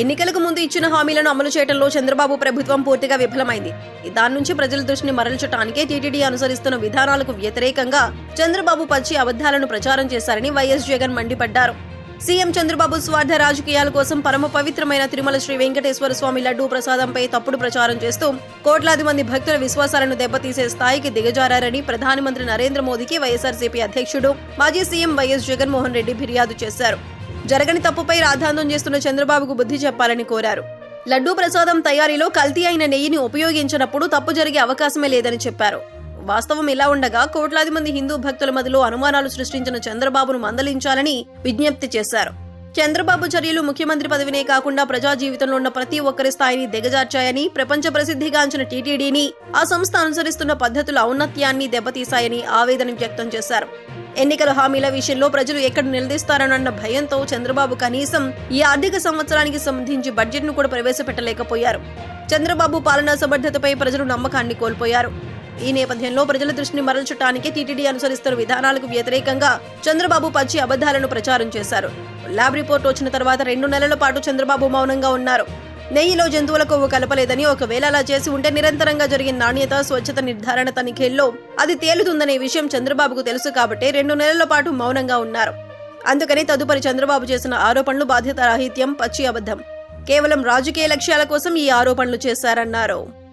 ఎన్నికలకు ముందు ఇచ్చిన హామీలను అమలు చేయడంలో చంద్రబాబు ప్రభుత్వం పూర్తిగా విఫలమైంది. దాని నుంచి ప్రజల దృష్టిని మరల్చటానికే టీటీడీ అనుసరిస్తున్న విధానాలకు వ్యతిరేకంగా చంద్రబాబు పచ్చి అబద్ధాలను ప్రచారం చేశారని వైఎస్ జగన్ మండిపడ్డారు. సీఎం చంద్రబాబు స్వార్థ రాజకీయాల కోసం పరమ పవిత్రమైన తిరుమల శ్రీ వెంకటేశ్వర స్వామి లడ్డూ ప్రసాదంపై తప్పుడు ప్రచారం చేస్తూ కోట్లాది మంది భక్తుల విశ్వాసాలను దెబ్బతీసే స్థాయికి దిగజారని ప్రధానమంత్రి నరేంద్ర మోదీకి వైఎస్ఆర్సీపీ అధ్యక్షుడు మాజీ సీఎం వైఎస్ జగన్మోహన్ రెడ్డి ఫిర్యాదు చేశారు. జరగని తప్పుపై రాద్ధాంతం చేస్తున్న చంద్రబాబుకు బుద్ధి చెప్పాలని కోరారు. లడ్డూ ప్రసాదం తయారీలో కల్తీ అయిన నెయ్యిని ఉపయోగించినప్పుడు తప్పు జరిగే అవకాశమే లేదని చెప్పారు. వాస్తవం ఇలా ఉండగా కోట్లాది మంది హిందూ భక్తుల మధ్యలో అనుమానాలు సృష్టించిన చంద్రబాబును మందలించాలని విజ్ఞప్తి చేశారు. చంద్రబాబు చర్యలు ముఖ్యమంత్రి పదవినే కాకుండా ప్రజా జీవితంలో ఉన్న ప్రతి ఒక్కరి స్థాయిని దిగజార్చాయని ప్రపంచ ప్రసిద్ధిగాంచిన టీటీడీని ఆ సంస్థ అనుసరిస్తున్న పద్ధతుల ఔన్నత్యాన్ని దెబ్బతీశాయని ఆవేదన వ్యక్తం చేశారు. ఎన్నికల హామీల విషయంలో ప్రజలు ఎక్కడ నిలదీస్తారనన్న భయంతో చంద్రబాబు కనీసం ఈ ఆర్థిక సంవత్సరానికి సంబంధించి బడ్జెట్ను కూడా ప్రవేశపెట్టలేకపోయారు. చంద్రబాబు పాలనా సమర్థతపై ప్రజలు నమ్మకాన్ని కోల్పోయారు. ఈ నేపథ్యంలో ప్రజల దృష్టిని మరల్చడానికి టీటీడీ అనుసరిస్తున్న విధానాలకు వ్యతిరేకంగా చంద్రబాబు పచ్చి అబద్ధాలను ప్రచారం చేశారు. ల్యాబ్ రిపోర్ట్ వచ్చిన తర్వాత రెండు నెలల పాటు చంద్రబాబు మౌనంగా ఉన్నారు. నెయ్యిలో జంతువుల కొవ్వు కలపలేదని ఒకవేళ అలా చేసి ఉంటే నిరంతరంగా జరిగిన నాణ్యత స్వచ్ఛత నిర్ధారణ తనిఖీల్లో అది తేలుతుందనే విషయం చంద్రబాబుకు తెలుసు కాబట్టి రెండు నెలల పాటు మౌనంగా ఉన్నారు. అందుకని తదుపరి చంద్రబాబు చేసిన ఆరోపణలు బాధ్యత రాహిత్యం పచ్చి అబద్ధం. కేవలం రాజకీయ లక్ష్యాల కోసం ఈ ఆరోపణలు చేశారన్నారు.